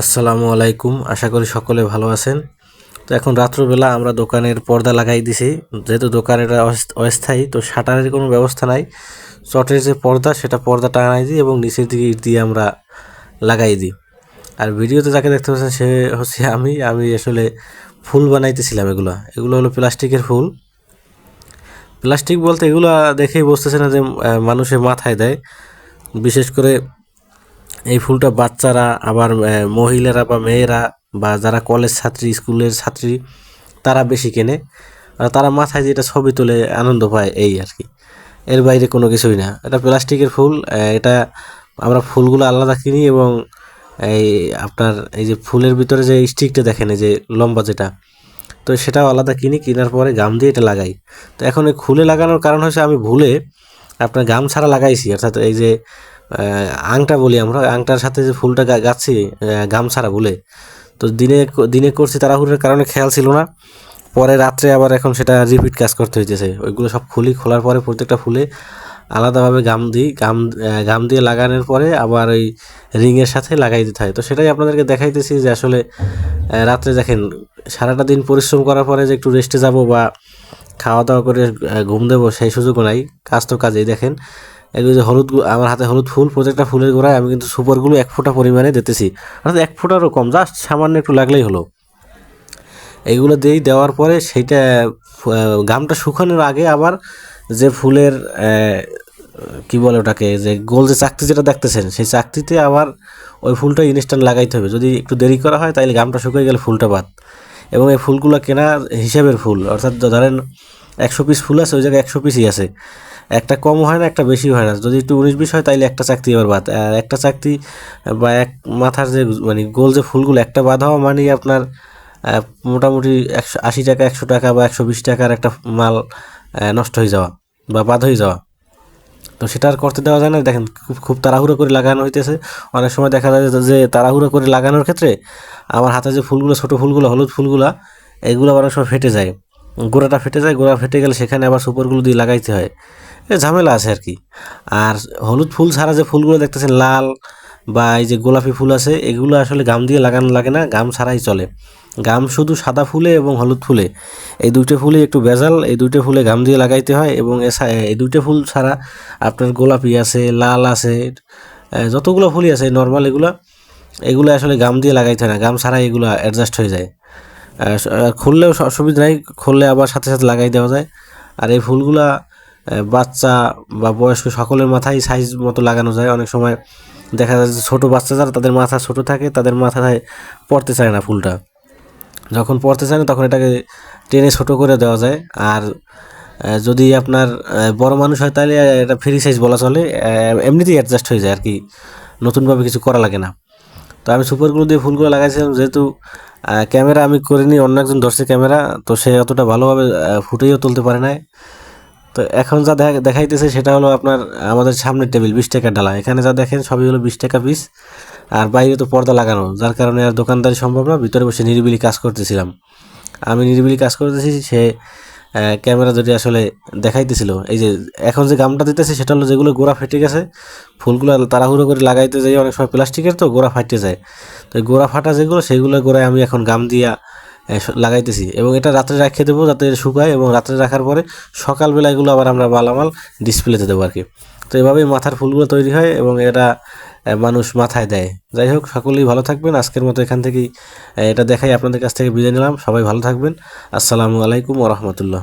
আসসালামু আলাইকুম। আশা করি সকলে ভালো আছেন। তো এখন রাত্রবেলা আমরা দোকানের পর্দা লাগাই দিছি। যেহেতু দোকান এটা অস্থায়ী, তো শাটারের কোনো ব্যবস্থা নাই। চটের যে পর্দা, সেটা পর্দা টাঙাই দিই এবং নিচের দিকে ইট দিয়ে আমরা লাগাই দিই। আর ভিডিওতে যাকে দেখতে পাচ্ছেন, সে হচ্ছে আমি। আমি আসলে ফুল বানাইতেছিলাম এগুলো। এগুলো হলো প্লাস্টিকের ফুল। প্লাস্টিক বলতে এগুলো দেখেই বুঝতেছে না যে মানুষের মাথায় দেয়। বিশেষ করে এই ফুলটা বাচ্চারা আবার মহিলারা বা মেয়েরা বা যারা কলেজ ছাত্রী স্কুলের ছাত্রী, তারা বেশি কেনে। আর তারা মাথায় যেটা ছবি তুলে আনন্দ পায় এই আর কি। এর বাইরে কোনো কিছুই না। এটা প্লাস্টিকের ফুল এটা আমরা ফুলগুলো আলাদা কিনি এবং এই আপনার, এই যে ফুলের ভিতরে যে স্টিকটা দেখেন, এই যে লম্বা যেটা, তো সেটাও আলাদা কিনি। কেনার পরে গাম দিয়ে এটা লাগাই। তো এখন এই খুলে লাগানোর কারণ হচ্ছে আমি ভুলে আপনার গাম ছাড়া লাগাইছি। অর্থাৎ এই যে আংটা বলি আমরা আংটার সাথে যে ফুলটা গা- গাচ্ছি আহ, গাম ছাড়া ভুলে তো দিনে দিনে করছি তাড়াহুড়োর কারণে খেয়াল ছিল না। পরে রাত্রে আবার এখন সেটা রিপিট কাজ করতে হইতেছে। ওইগুলো সব খুলি খোলার পরে প্রত্যেকটা ফুলে আলাদাভাবে গাম দিই। গাম গাম দিয়ে লাগানোর পরে আবার ওই রিংয়ের সাথে লাগাই দিতে হয়। তো সেটাই আপনাদেরকে দেখাইতেছি যে আসলে রাত্রে দেখেন সারাটা দিন পরিশ্রম করার পরে যে একটু রেস্টে যাব বা খাওয়া দাওয়া করে ঘুম দেবো সেই সুযোগও নাই। কাজ তো কাজেই দেখেন। এগুলো যে হলুদ আমার হাতে হলুদ ফুল, প্রত্যেকটা ফুলের গোড়ায় আমি কিন্তু সুপারগুলো এক ফোঁটা পরিমাণে দিতেছি। অর্থাৎ এক ফোঁটারও কম, জাস্ট সামান্য একটু লাগলেই হলো। এইগুলো দিয়েই দেওয়ার পরে সেইটা গামটা শুকানোর আগে আবার যে ফুলের কি বলে ওটাকে, যে গোল যে চাকতি যেটা দেখতেছেন, সেই চাকতিতে আবার ওই ফুলটা ইনস্ট্যান্ট লাগাইতে হবে। যদি একটু দেরি করা হয় তাহলে গামটা শুকিয়ে গেলে ফুলটা বাদ। এবং এই ফুলগুলো কেনা হিসাবের ফুল, অর্থাৎ ধরেন একশো পিস ফুল আছে, ওই জায়গায় একশো পিসই আছে। একটা কম হয় না, একটা বেশি হয় না। যদি একটু উনিশ বিশ হয়, তাইলে একটা চাকতি আবার বাদ। আর একটা চাকতি বা এক মাথার যে মানে গোল যে ফুলগুলো, একটা বাদ হওয়া মানে আপনার মোটামুটি একশো, আশি টাকা, একশো টাকা বা একশো বিশ টাকার একটা মাল নষ্ট হয়ে যাওয়া বা বাদ হয়ে যাওয়া। তো সেটা আর করতে দেওয়া যায় না। দেখেন, খুব তাড়াহুড়ো করে লাগানো হইতেছে। অনেক সময় দেখা যায় যে- তাড়াহুড়ো করে লাগানোর ক্ষেত্রে আমার হাতে যে ফুলগুলো, ছোটো ফুলগুলো, হলুদ ফুলগুলো, এগুলো আবার অনেক সময় ফেটে যায়। গোড়াটা ফেটে যায়, গোড়া ফেটে গেলে সেখানে আবার সুপারগুলো দিয়ে লাগাইতে হয়। এ ঝামেলা আছে আর কি। আর হলুদ ফুল ছাড়া যে ফুলগুলো দেখতেছেন, লাল বা এই যে গোলাপি ফুল আছে, এগুলো আসলে গাম দিয়ে লাগানো লাগে না, গাম ছাড়াই চলে। গাম শুধু সাদা ফুলে এবং হলুদ ফুলে। এই দুইটা ফুলে একটু ভেজাল, এই দুইটা ফুলে গাম দিয়ে লাগাইতে হয় এবং এই দুইটা ফুল ছাড়া আপনার গোলাপি আছে, লাল আছে যতগুলো ফুলই আছে নর্মাল এগুলো এগুলো আসলে গাম দিয়ে লাগাইতে হয় না, গাম ছাড়াই এগুলো অ্যাডজাস্ট হয়ে যায়। খুললেও অসুবিধা নাই, খুললে আবার সাথে সাথে লাগাই দেওয়া যায়। আর এই ফুলগুলা বাচ্চা বা বয়স্ক সকলের মাথায় সাইজ মতো লাগানো যায়। অনেক সময় দেখা যায় যে ছোটো বাচ্চা যারা, তাদের মাথা ছোট থাকে, তাদের মাথায় পড়তে চায় না ফুলটা। যখন পড়তে চায় না, তখন এটাকে টেনে ছোট করে দেওয়া যায়। আর যদি আপনার বড় মানুষ হয় তাহলে এটা ফ্রি সাইজ বলা চলে। এমনিতেই অ্যাডজাস্ট হয়ে যায় আর কি। নতুনভাবে কিছু করা লাগে না। তো আমি সুপারগুলো দিয়ে ফুলগুলো লাগাইছিলাম, যেহেতু ক্যামেরা আমি করিনি, অন্য একজন ধরছে ক্যামেরা তো সে অতটা ভালোভাবে ফুটেও তুলতে পারে নাই। তো এখন যা দেখা- দেখাইতেছে সেটা হলো আপনার, আমাদের সামনের টেবিল, বিশ টাকার ডালা। এখানে যা দেখেন, সবই হলো বিশ টাকা পিস আর বাইরে তো পর্দা লাগানো, যার কারণে আর দোকানদারি সম্ভব না, ভিতরে বসে নিরিবিলি কাজ করতেছিলাম। আমি নিরিবিলি কাজ করতেছি, সে ক্যামেরা যদি আসলে দেখাইতেছিল, এই যে এখন যে গামটা দিতেছে সেটা হলো যেগুলো গোড়া ফেটে গেছে, ফুলগুলো তাড়াহুড়ো করে লাগাইতে যাই, অনেক সময় প্লাস্টিকের তো গোড়া ফাটতে যায়। তো গোড়া ফাটা যেগুলো, সেগুলো গোড়ায় আমি এখন গাম দিয়া লাগাইতেছি এবং এটা রাত্রে রাখিয়ে দেবো যাতে শুকায় এবং রাত্রে রাখার পরে সকালবেলা এগুলো আবার আমরা মালামাল ডিসপ্লেতে দেবো আর কি তো এভাবেই মাথার ফুলগুলো তৈরি হয় এবং এটা মানুষ মাথায় দেয়। যাই হোক, সকলেই ভালো থাকবেন। আজকের মতো এখান থেকেই এটা দেখাই আপনাদের কাছ থেকে বিদায় নিলাম। সবাই ভালো থাকবেন। আসসালামু আলাইকুম ওরহমতুল্লাহ